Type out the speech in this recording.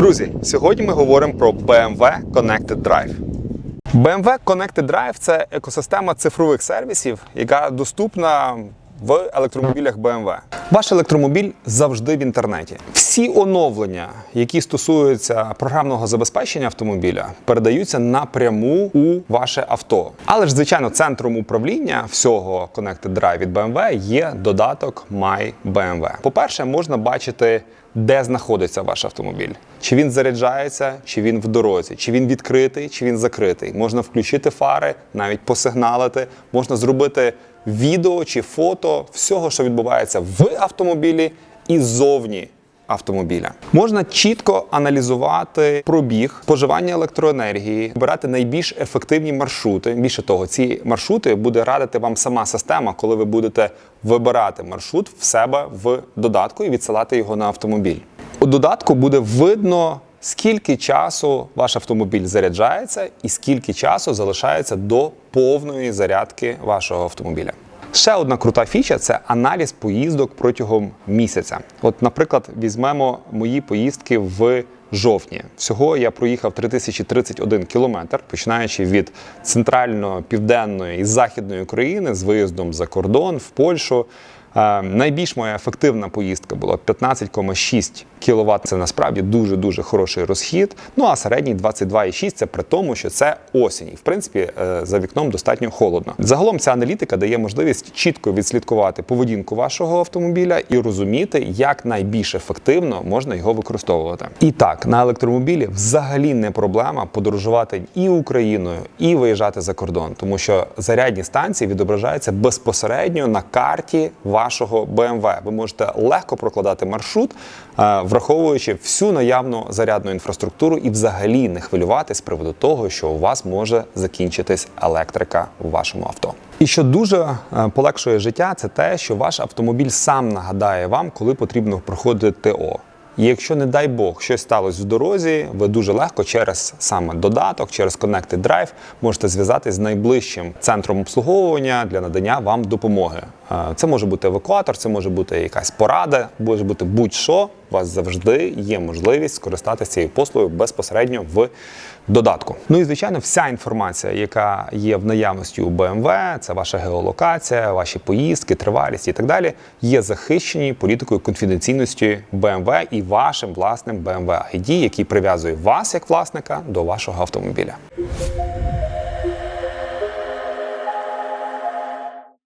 Друзі, сьогодні ми говоримо про BMW Connected Drive. BMW Connected Drive це екосистема цифрових сервісів, яка доступна в електромобілях BMW. Ваш електромобіль завжди в інтернеті. Всі оновлення, які стосуються програмного забезпечення автомобіля, передаються напряму у ваше авто. Але ж, звичайно, центром управління всього Connected Drive від BMW є додаток My BMW. По-перше, можна бачити де знаходиться ваш автомобіль. Чи він заряджається, чи він в дорозі, чи він відкритий, чи він закритий. Можна включити фари, навіть посигналити, можна зробити відео чи фото всього, що відбувається в автомобілі і ззовні автомобіля. Можна чітко аналізувати пробіг, споживання електроенергії, обирати найбільш ефективні маршрути. Більше того, ці маршрути буде радити вам сама система, коли ви будете вибирати маршрут в себе в додатку і відсилати його на автомобіль. У додатку буде видно. Скільки часу ваш автомобіль заряджається, і скільки часу залишається до повної зарядки вашого автомобіля? Ще одна крута фіча це аналіз поїздок протягом місяця. От, наприклад, візьмемо мої поїздки в жовтні. Всього я проїхав 3031 кілометр, починаючи від центрально-південної і західної України з виїздом за кордон в Польщу. Е, найбільш моя ефективна поїздка була 15,6 кВт. Це насправді дуже дуже хороший розхід. Ну а середній 22,6 це при тому, що це осінь. І в принципі е, за вікном достатньо холодно. Загалом ця аналітика дає можливість чітко відслідкувати поведінку вашого автомобіля і розуміти, як найбільш ефективно можна його використовувати. І так, на електромобілі взагалі не проблема подорожувати і Україною, і виїжджати за кордон, тому що зарядні станції відображаються безпосередньо на карті вашого BMW. Ви можете легко прокладати маршрут, е, враховуючи всю наявну зарядну інфраструктуру і взагалі не хвилювати з приводу того, що у вас може закінчитись електрика в вашому авто. І що дуже е, полегшує життя, це те, що ваш автомобіль сам нагадає вам, коли потрібно проходити ТО. І якщо, не дай Бог, щось сталося в дорозі, ви дуже легко через саме додаток, через Connected Drive можете зв'язатись з найближчим центром обслуговування для надання вам допомоги. Е, Це може бути евакуатор, це може бути якась порада, може бути будь-що. У вас завжди є можливість скористатися цією послугою безпосередньо в додатку. Ну і звичайно, вся інформація, яка є в наявності у BMW, це ваша геолокація, ваші поїздки, тривалість і так далі, є захищені політикою конфіденційності BMW і вашим власним BMW ID, який прив'язує вас як власника до вашого автомобіля.